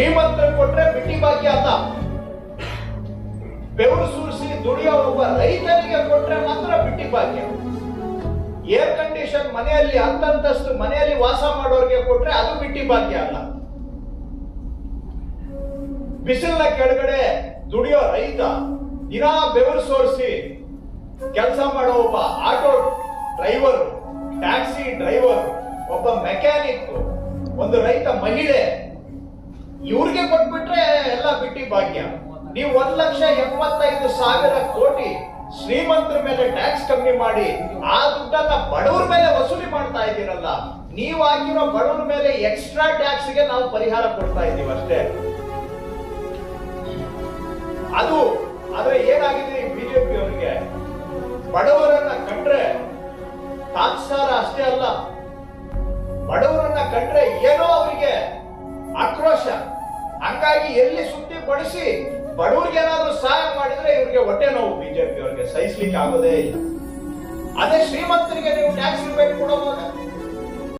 ಶ್ರೀಮಂತರು ಕೊಟ್ರೆ ಬಿಟ್ಟಿ ಭಾಗ್ಯ ಅಲ್ಲ ಬೆವರು ಸುರಿಸಿ ದುಡಿಯೋ ಒಬ್ಬ ರೈತರಿಗೆ ಕೊಟ್ರೆ ಮಾತ್ರ ಬಿಟ್ಟಿ ಭಾಗ್ಯ. ಏರ್ ಕಂಡೀಷನ್ ಮನೆಯಲ್ಲಿ ಅಂತಂತಸ್ತು ಮನೆಯಲ್ಲಿ ವಾಸ ಮಾಡೋರಿಗೆ ಕೊಟ್ರೆ ಅದು ಬಿಟ್ಟಿ ಭಾಗ್ಯ ಅಲ್ಲ. ಬಿಸಿಲಿನ ಕೆಳಗಡೆ ದುಡಿಯೋ ರೈತ ದಿನಾ ಬೆವರು ಸೋರಿಸಿ ಕೆಲಸ ಮಾಡೋ ಒಬ್ಬ ಆಟೋ ಡ್ರೈವರ್, ಟ್ಯಾಕ್ಸಿ ಡ್ರೈವರ್, ಒಬ್ಬ ಮೆಕ್ಯಾನಿಕ್, ಒಂದು ರೈತ ಮಹಿಳೆ ಇವ್ರಿಗೆ ಕೊಟ್ಬಿಟ್ರೆ ಎಲ್ಲ ಬಿಟ್ಟಿ ಭಾಗ್ಯ. ನೀವು ಒಂದ್ ಲಕ್ಷ ಎಪ್ಪತ್ತೈದು ಸಾವಿರ ಕೋಟಿ ಶ್ರೀಮಂತರ ಮೇಲೆ ಟ್ಯಾಕ್ಸ್ ಕಮ್ಮಿ ಮಾಡಿ, ಆ ದುಡ್ಡನ್ನ ಬಡವರ ಮೇಲೆ ವಸೂಲಿ ಮಾಡ್ತಾ ಇದ್ದೀರಲ್ಲ, ನೀವು ಹಾಕಿರೋ ಬಡವರ ಮೇಲೆ ಎಕ್ಸ್ಟ್ರಾ ಟ್ಯಾಕ್ಸ್ಗೆ ನಾವು ಪರಿಹಾರ ಕೊಡ್ತಾ ಇದ್ದೀವಿ ಅಷ್ಟೇ. ಅದು, ಆದ್ರೆ ಏನಾಗಿದೆ ಬಿಜೆಪಿ ಅವರಿಗೆ? ಬಡವರನ್ನ ಕಂಡ್ರೆ ತಾತ್ಸಾರ ಅಷ್ಟೇ ಅಲ್ಲ, ಬಡವರನ್ನ ಕಂಡ್ರೆ ಏನೋ ಅವರಿಗೆ ಆಕ್ರೋಶ. ಹಂಗಾಗಿ ಎಲ್ಲಿ ಸುದ್ದಿ ಪಡಿಸಿ ಬಡವರಿಗೆ ಏನಾದ್ರೂ ಸಹಾಯ ಮಾಡಿದ್ರೆ ಇವ್ರಿಗೆ ಹೊಟ್ಟೆ ನೋವು ಬಿಜೆಪಿ ಅವ್ರಿಗೆ ಸಹಿಸ್ಲಿಕ್ಕೆ ಆಗೋದೇ ಇಲ್ಲ. ಅದೇ ಶ್ರೀಮಂತರಿಗೆ ನೀವು ಟ್ಯಾಕ್ಸ್ ರಿಬೇಟ್ ಕೊಡೋವಾಗ.